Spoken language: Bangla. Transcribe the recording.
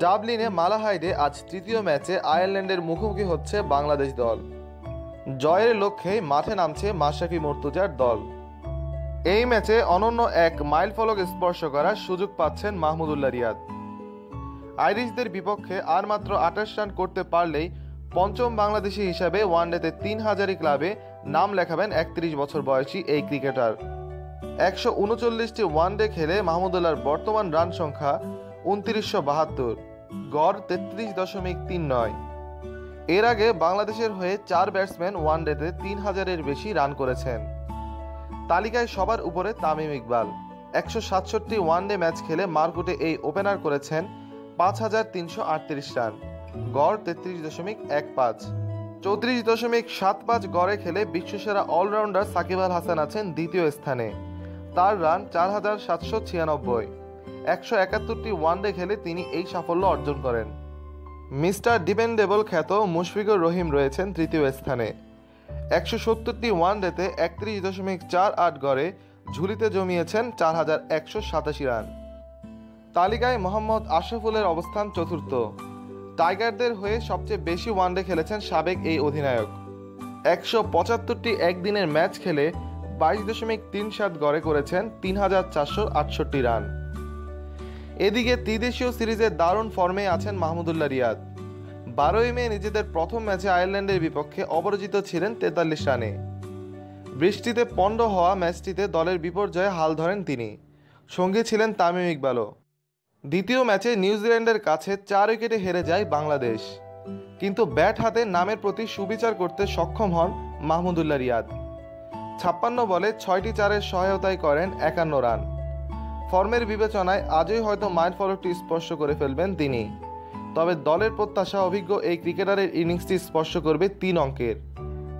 ডাবলিনে মালাহাইডে আজ তৃতীয় ম্যাচে আয়ারল্যান্ডের মুখোমুখি হচ্ছে বাংলাদেশ দল। জয়ের লক্ষ্যে মাঠে নামছে মাশরাফি মর্তুজার দল। এই ম্যাচে অনন্য এক মাইল ফলক স্পর্শ করার সুযোগ পাচ্ছেন মাহমুদুল্লাহ রিয়াদ। আইরিশদের বিপক্ষে আর মাত্র আঠাশ রান করতে পারলেই পঞ্চম বাংলাদেশি হিসাবে ওয়ানডেতে তিন হাজারি ক্লাবে নাম লেখাবেন একত্রিশ বছর বয়সী এই ক্রিকেটার। একশো উনচল্লিশটি ওয়ানডে খেলে মাহমুদুল্লাহর বর্তমান রান সংখ্যা উনত্রিশশো বাহাত্তর। গড় তেত্রিশ দশমিক তিন নয়। এর আগে বাংলাদেশের হয়ে চার ব্যাটসম্যান ওয়ানডেতে তিন হাজারের বেশি রান করেছেন। তালিকায় সবার উপরে তামিম ইকবাল। একশো সাতষট্টি ওয়ানডে ম্যাচ খেলে মারকুটে এই ওপেনার করেছেন পাঁচ হাজার তিনশো আটত্রিশ রান। গড় তেত্রিশ দশমিক এক পাঁচ। চৌত্রিশ দশমিক সাত পাঁচ গড়ে খেলে বিশ্বসেরা অলরাউন্ডার সাকিব আল হাসান আছেন দ্বিতীয় স্থানে। তার রান চার হাজার সাতশো ছিয়ানব্বই। একশো একাত্তরটি ওয়ানডে খেলে তিনি এই সাফল্য অর্জন করেন। মিস্টার ডিপেন্ডেবল খ্যাত মুশফিকুর রহিম রয়েছেন তৃতীয় স্থানে। একশো সত্তরটি ওয়ানডেতে একত্রিশ দশমিক চার আট গড়ে ঝুলিতে জমিয়েছেন চার হাজার একশো সাতাশি রান। তালিকায় মোহাম্মদ আশরাফুলের অবস্থান চতুর্থ। টাইগারদের হয়ে সবচেয়ে বেশি ওয়ানডে খেলেছেন সাবেক এই অধিনায়ক। একশো পঁচাত্তরটি একদিনের ম্যাচ খেলে বাইশ দশমিক তিন সাত গড়ে করেছেন তিন হাজার চারশো আটষট্টি রান। এদিকে ত্রিদেশীয় সিরিজের দারুণ ফর্মে আছেন মাহমুদুল্লাহ রিয়াদ। বারোই মে নিজেদের প্রথম ম্যাচে আয়ারল্যান্ডের বিপক্ষে অপরাজিত ছিলেন তেতাল্লিশ রানে। বৃষ্টিতে পণ্ড হওয়া ম্যাচটিতে দলের বিপর্যয়ে হাল ধরেন তিনি। সঙ্গে ছিলেন তামিম ইকবালও। দ্বিতীয় ম্যাচে নিউজিল্যান্ডের কাছে চার উইকেটে হেরে যায় বাংলাদেশ। কিন্তু ব্যাট হাতে নামের প্রতি সুবিচার করতে সক্ষম হন মাহমুদুল্লাহ রিয়াদ। ছাপ্পান্ন বলে ছয়টি চারের সহায়তায় করেন একান্ন রান। ফর্মের বিবেচনায় আজই হয়তো মাইল ফলকটি স্পর্শ করে ফেলবেন তিনি। তবে দলের প্রত্যাশা অভিজ্ঞ এই ক্রিকেটারের ইনিংসটি স্পর্শ করবে তিন অঙ্কের।